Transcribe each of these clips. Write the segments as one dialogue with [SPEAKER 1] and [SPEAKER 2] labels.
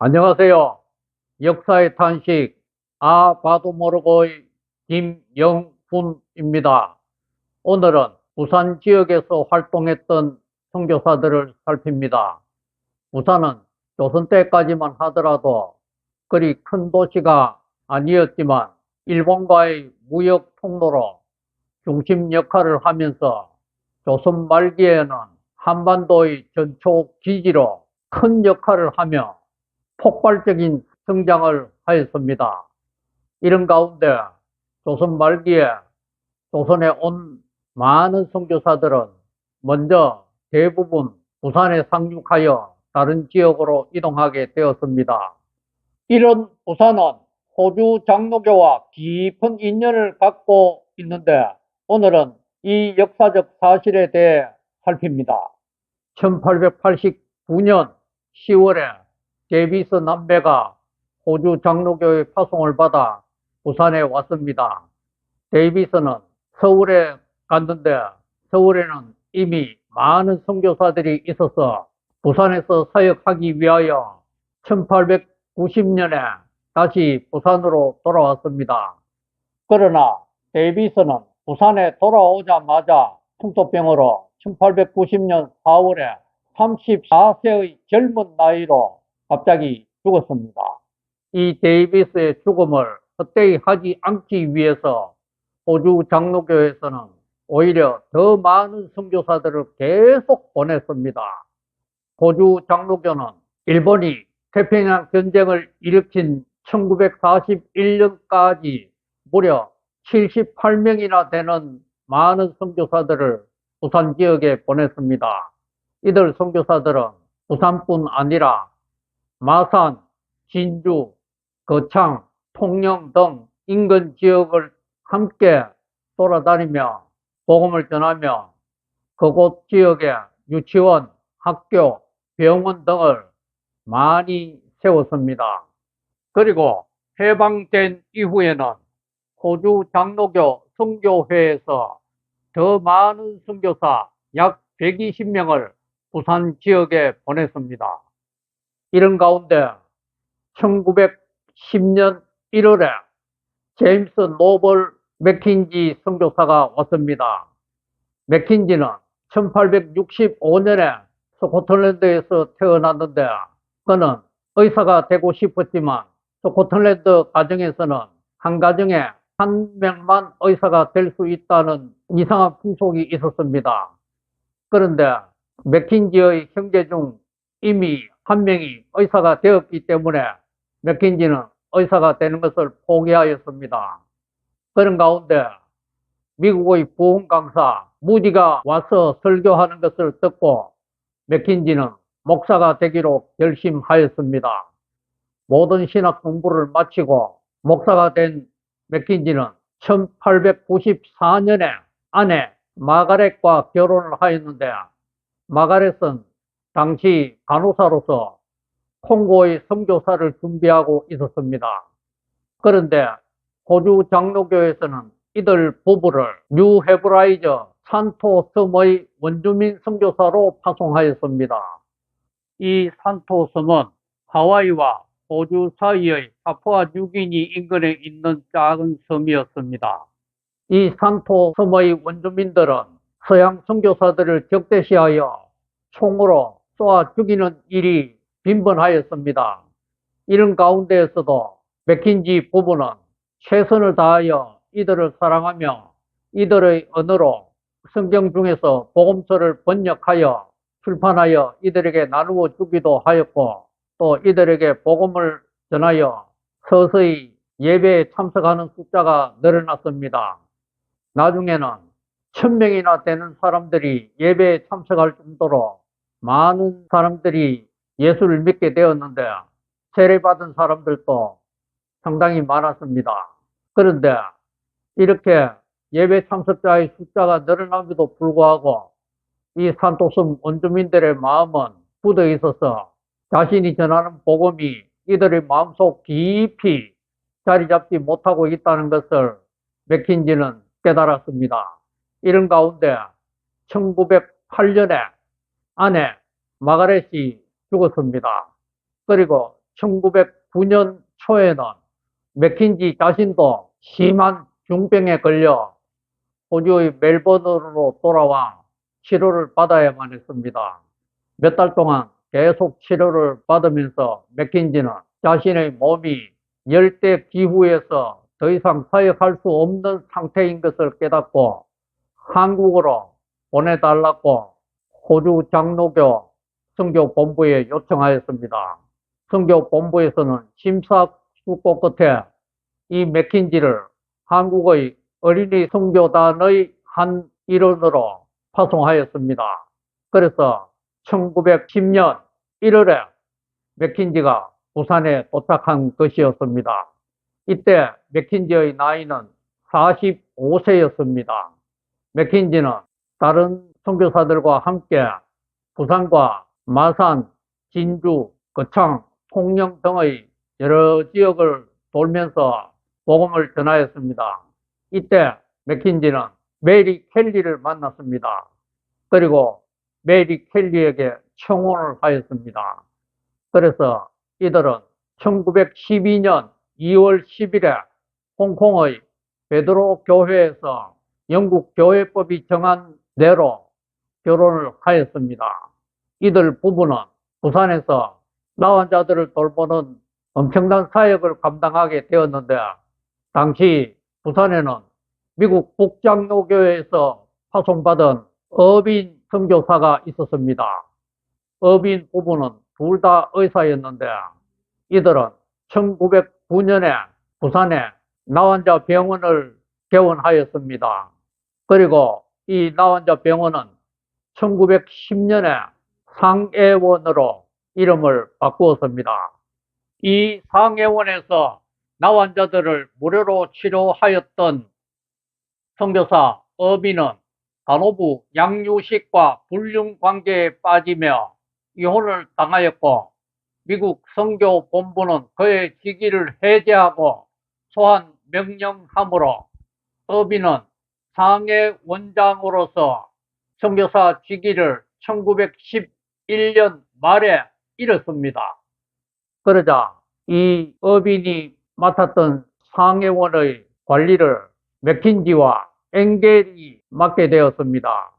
[SPEAKER 1] 안녕하세요. 역사의 탄식, 아, 봐도 모르고의 김영훈입니다. 오늘은 부산 지역에서 활동했던 선교사들을 살핍니다. 부산은 조선 때까지만 하더라도 그리 큰 도시가 아니었지만 일본과의 무역 통로로 중심 역할을 하면서 조선 말기에는 한반도의 전초 기지로 큰 역할을 하며 폭발적인 성장을 하였습니다. 이런 가운데 조선 말기에 조선에 온 많은 선교사들은 먼저 대부분 부산에 상륙하여 다른 지역으로 이동하게 되었습니다. 이런 부산은 호주 장로교와 깊은 인연을 갖고 있는데 오늘은 이 역사적 사실에 대해 살핍니다. 1889년 10월에 데비스 남배가 호주 장로교의 파송을 받아 부산에 왔습니다. 데이비스는 서울에 갔는데 서울에는 이미 많은 선교사들이 있어서 부산에서 사역하기 위하여 1890년에 다시 부산으로 돌아왔습니다. 그러나 데이비스는 부산에 돌아오자마자 풍토병으로 1890년 4월에 34세의 젊은 나이로 갑자기 죽었습니다. 이 데이비스의 죽음을 헛되이 하지 않기 위해서 호주 장로교에서는 오히려 더 많은 선교사들을 계속 보냈습니다. 호주 장로교는 일본이 태평양 전쟁을 일으킨 1941년까지 무려 78명이나 되는 많은 선교사들을 부산 지역에 보냈습니다. 이들 선교사들은 부산뿐 아니라 마산, 진주, 거창, 통영 등 인근 지역을 함께 돌아다니며 복음을 전하며 그곳 지역에 유치원, 학교, 병원 등을 많이 세웠습니다. 그리고 해방된 이후에는 호주 장로교 선교회에서 더 많은 선교사 약 120명을 부산 지역에 보냈습니다. 이런 가운데 1910년 1월에 제임스 노벌 맥킨지 선교사가 왔습니다. 맥킨지는 1865년에 스코틀랜드에서 태어났는데 그는 의사가 되고 싶었지만 스코틀랜드 가정에서는 한 가정에 한 명만 의사가 될 수 있다는 이상한 풍속이 있었습니다. 그런데 맥킨지의 형제 중 이미 한 명이 의사가 되었기 때문에 맥킨지는 의사가 되는 것을 포기하였습니다. 그런 가운데 미국의 부흥 강사 무디가 와서 설교하는 것을 듣고 맥킨지는 목사가 되기로 결심하였습니다. 모든 신학 공부를 마치고 목사가 된 맥킨지는 1894년에 아내 마가렛과 결혼을 하였는데 마가렛은 당시 간호사로서 콩고의 선교사를 준비하고 있었습니다. 그런데 호주 장로교에서는 이들 부부를 뉴 헤브라이저 산토 섬의 원주민 선교사로 파송하였습니다. 이 산토 섬은 하와이와 호주 사이의 파푸아 뉴기니 인근에 있는 작은 섬이었습니다. 이 산토 섬의 원주민들은 서양 선교사들을 적대시하여 총으로 쏘아 죽이는 일이 빈번하였습니다. 이런 가운데에서도 맥킨지 부부는 최선을 다하여 이들을 사랑하며 이들의 언어로 성경 중에서 복음서를 번역하여 출판하여 이들에게 나누어 주기도 하였고 또 이들에게 복음을 전하여 서서히 예배에 참석하는 숫자가 늘어났습니다. 나중에는 천명이나 되는 사람들이 예배에 참석할 정도로 많은 사람들이 예수를 믿게 되었는데 세례받은 사람들도 상당히 많았습니다. 그런데 이렇게 예배 참석자의 숫자가 늘어남에도 불구하고 이 산토섬 원주민들의 마음은 굳어 있어서 자신이 전하는 복음이 이들의 마음속 깊이 자리 잡지 못하고 있다는 것을 맥킨지는 깨달았습니다. 이런 가운데 1908년에 아내 마가렛이 죽었습니다. 그리고 1909년 초에는 맥킨지 자신도 심한 중병에 걸려 호주의 멜버른으로 돌아와 치료를 받아야만 했습니다. 몇 달 동안 계속 치료를 받으면서 맥킨지는 자신의 몸이 열대 기후에서 더 이상 사역할 수 없는 상태인 것을 깨닫고 한국으로 보내달라고 호주 장로교 선교본부에 요청하였습니다. 선교본부에서는 심사숙고 끝에 이 맥킨지를 한국의 어린이 선교단의 한 일원으로 파송하였습니다. 그래서 1910년 1월에 맥킨지가 부산에 도착한 것이었습니다. 이때 맥킨지의 나이는 45세였습니다. 맥킨지는 다른 선교사들과 함께 부산과 마산, 진주, 거창, 통영 등의 여러 지역을 돌면서 복음을 전하였습니다. 이때 맥킨지는 메리 켈리를 만났습니다. 그리고 메리 켈리에게 청혼을 하였습니다. 그래서 이들은 1912년 2월 10일에 홍콩의 베드로 교회에서 영국 교회법이 정한 대로 결혼을 하였습니다. 이들 부부는 부산에서 나환 자들을 돌보는 엄청난 사역을 감당하게 되었는데 당시 부산에는 미국 북장로교회에서 파송받은 어빈 선교사가 있었습니다. 어빈 부부는 둘 다 의사였는데 이들은 1909년에 부산에 나환자 병원을 개원하였습니다. 그리고 이 나환자 병원은 1910년에 상해원으로 이름을 바꾸었습니다. 이 상해원에서 나환자들을 무료로 치료하였던 선교사 어비는 간호부 양유식과 불륜 관계에 빠지며 이혼을 당하였고 미국 선교 본부는 그의 직위를 해제하고 소환 명령함으로 어비는 상해 원장으로서 선교사 직위를 1911년 말에 잃었습니다. 그러자 이 어빈이 맡았던 상해원의 관리를 맥킨지와 엥겔이 맡게 되었습니다.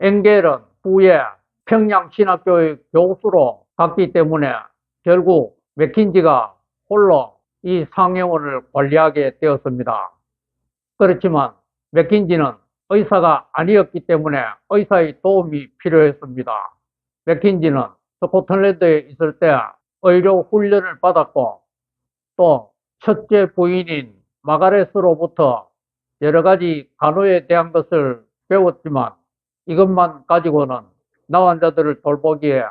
[SPEAKER 1] 엥겔은 후에 평양신학교의 교수로 갔기 때문에 결국 맥킨지가 홀로 이 상해원을 관리하게 되었습니다. 그렇지만 맥킨지는 의사가 아니었기 때문에 의사의 도움이 필요했습니다. 맥킨지는 스코틀랜드에 있을 때 의료 훈련을 받았고 또 첫째 부인인 마가렛으로부터 여러 가지 간호에 대한 것을 배웠지만 이것만 가지고는 나 환자들을 돌보기에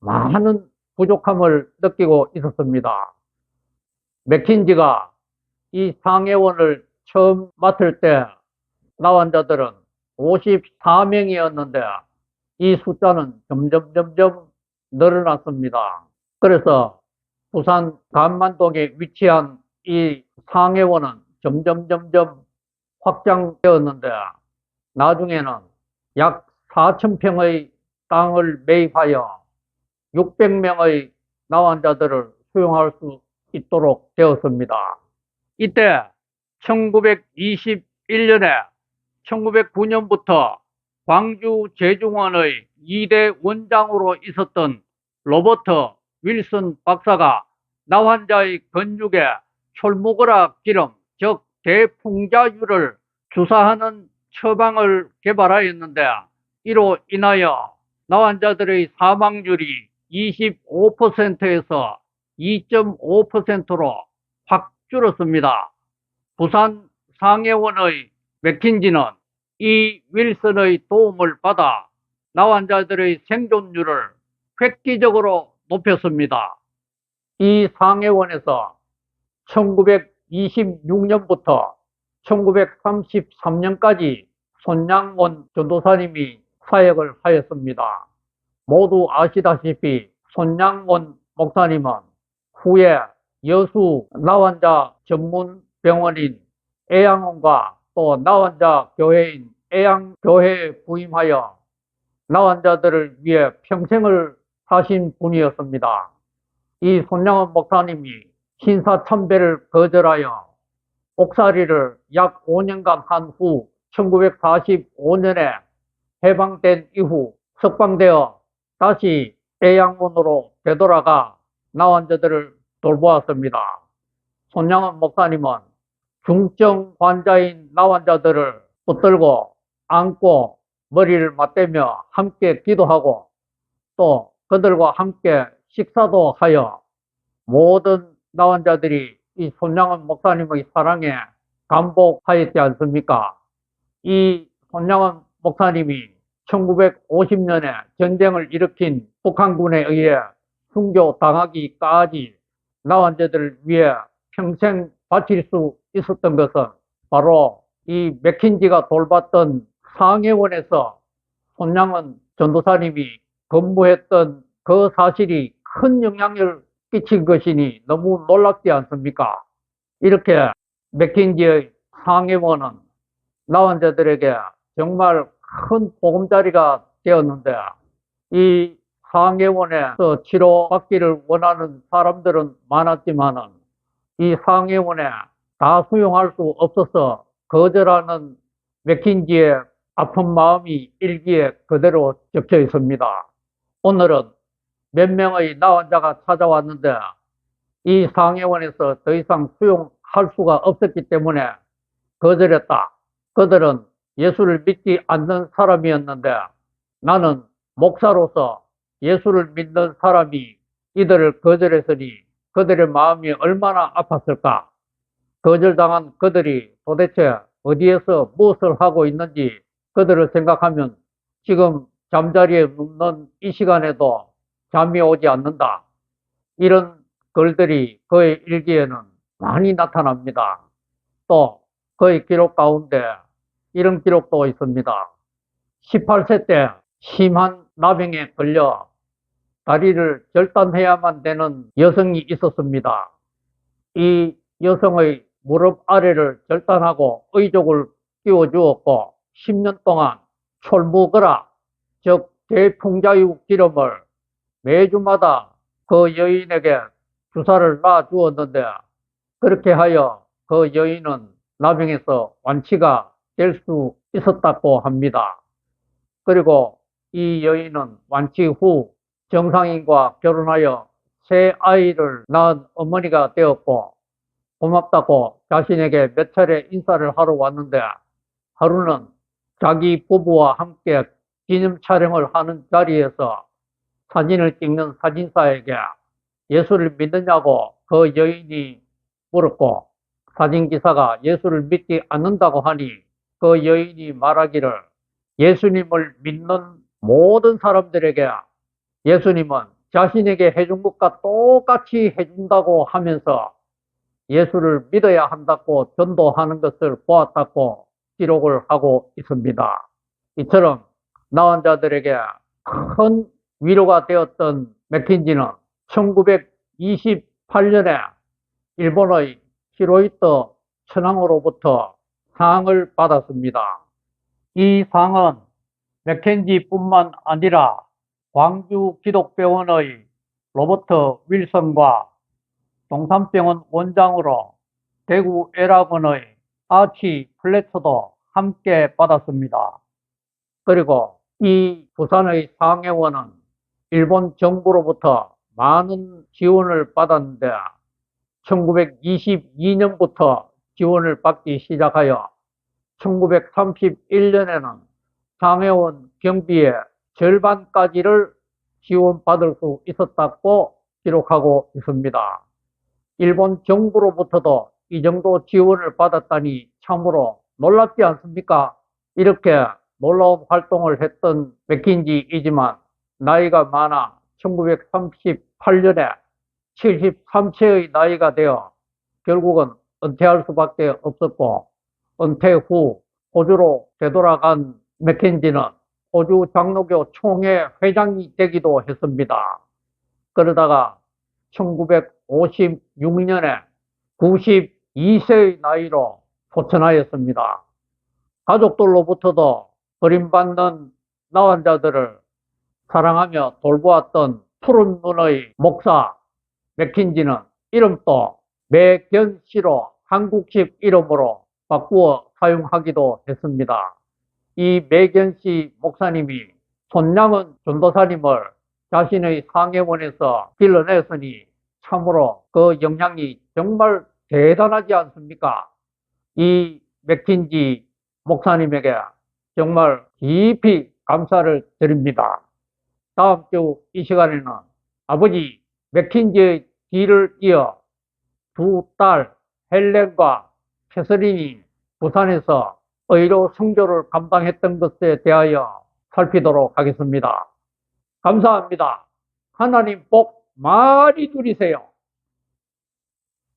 [SPEAKER 1] 많은 부족함을 느끼고 있었습니다. 맥킨지가 이 상해원을 처음 맡을 때 나 환자들은 54명이었는데 이 숫자는 점점 점점 늘어났습니다. 그래서 부산 간만동에 위치한 이 상해원은 점점 점점 확장되었는데 나중에는 약 4천 평의 땅을 매입하여 600명의 나환자들을 수용할 수 있도록 되었습니다. 이때 1921년에 1909년부터 광주 제중원의 2대 원장으로 있었던 로버트 윌슨 박사가 나환자의 건육에 철무거라 기름, 즉 대풍자유를 주사하는 처방을 개발하였는데 이로 인하여 나환자들의 사망률이 25%에서 2.5%로 확 줄었습니다. 부산 상해원의 맥킨지는 이 윌슨의 도움을 받아 나환자들의 생존율을 획기적으로 높였습니다. 이 상해원에서 1926년부터 1933년까지 손양원 전도사님이 사역을 하였습니다. 모두 아시다시피 손양원 목사님은 후에 여수 나환자 전문 병원인 애양원과 또 나환자 교회인 애양교회에 부임하여 나환자들을 위해 평생을 사신 분이었습니다. 이 손양원 목사님이 신사참배를 거절하여 옥살이를 약 5년간 한 후 1945년에 해방된 이후 석방되어 다시 애양원으로 되돌아가 나환자들을 돌보았습니다. 손양원 목사님은 중증 환자인 나 환자들을 붙들고 안고 머리를 맞대며 함께 기도하고 또 그들과 함께 식사도 하여 모든 나 환자들이 이 손양원 목사님의 사랑에 감복하였지 않습니까? 이 손양원 목사님이 1950년에 전쟁을 일으킨 북한군에 의해 순교 당하기까지 나환자들을 위해 평생 바칠 수 있었던 것은 바로 이 맥킨지가 돌봤던 상해원에서 손양원 전도사님이 근무했던 그 사실이 큰 영향을 끼친 것이니 너무 놀랍지 않습니까? 이렇게 맥킨지의 상해원은 나환자들에게 정말 큰 보금자리가 되었는데 이 상해원에서 치료받기를 원하는 사람들은 많았지만은 이 상해원에 다 수용할 수 없어서 거절하는 맥킨지의 아픈 마음이 일기에 그대로 적혀 있습니다. 오늘은 몇 명의 나 환자가 찾아왔는데 이 상해원에서 더 이상 수용할 수가 없었기 때문에 거절했다. 그들은 예수를 믿지 않는 사람이었는데 나는 목사로서 예수를 믿는 사람이 이들을 거절했으니 그들의 마음이 얼마나 아팠을까? 거절당한 그들이 도대체 어디에서 무엇을 하고 있는지 그들을 생각하면 지금 잠자리에 눕는 이 시간에도 잠이 오지 않는다. 이런 글들이 그의 일기에는 많이 나타납니다. 또 그의 기록 가운데 이런 기록도 있습니다. 18세 때 심한 나병에 걸려 다리를 절단해야만 되는 여성이 있었습니다. 이 여성의 무릎 아래를 절단하고 의족을 끼워주었고 10년 동안 철무거라 즉 대풍자유 기름을 매주마다 그 여인에게 주사를 놔 주었는데 그렇게 하여 그 여인은 나병에서 완치가 될 수 있었다고 합니다. 그리고 이 여인은 완치 후 정상인과 결혼하여 새 아이를 낳은 어머니가 되었고 고맙다고 자신에게 몇 차례 인사를 하러 왔는데 하루는 자기 부부와 함께 기념 촬영을 하는 자리에서 사진을 찍는 사진사에게 예수를 믿느냐고 그 여인이 물었고 사진기사가 예수를 믿지 않는다고 하니 그 여인이 말하기를 예수님을 믿는 모든 사람들에게 예수님은 자신에게 해준 것과 똑같이 해준다고 하면서 예수를 믿어야 한다고 전도하는 것을 보았다고 기록을 하고 있습니다. 이처럼 나은 자들에게 큰 위로가 되었던 맥킨지는 1928년에 일본의 히로이토 천황으로부터 상을 받았습니다. 이 상은 맥켄지뿐만 아니라 광주 기독병원의 로버트 윌슨과 동산병원 원장으로 대구 에라본의 아치 플래처도 함께 받았습니다. 그리고 이 부산의 상해원은 일본 정부로부터 많은 지원을 받았는데 1922년부터 지원을 받기 시작하여 1931년에는 상해원 경비의 절반까지를 지원받을 수 있었다고 기록하고 있습니다. 일본 정부로부터도 이 정도 지원을 받았다니 참으로 놀랍지 않습니까? 이렇게 놀라운 활동을 했던 맥킨지이지만 나이가 많아 1938년에 73세의 나이가 되어 결국은 은퇴할 수밖에 없었고 은퇴 후 호주로 되돌아간 맥켄지는 호주 장로교 총회 회장이 되기도 했습니다. 그러다가 1956년에 92세의 나이로 소천하였습니다. 가족들로부터도 버림받는 나환자들을 사랑하며 돌보았던 푸른 눈의 목사 맥킨지는 이름도 맥견씨로 한국식 이름으로 바꾸어 사용하기도 했습니다. 이 맥견씨 목사님이 손양은 전도사님을 자신의 상해원에서 길러냈으니 참으로 그 영향이 정말 대단하지 않습니까? 이 맥킨지 목사님에게 정말 깊이 감사를 드립니다. 다음 주 이 시간에는 아버지 맥킨지의 뒤를 이어 두 딸 헬렌과 캐서린이 부산에서 의료 성교를 감당했던 것에 대하여 살피도록 하겠습니다. 감사합니다. 하나님 복 많이 누리세요.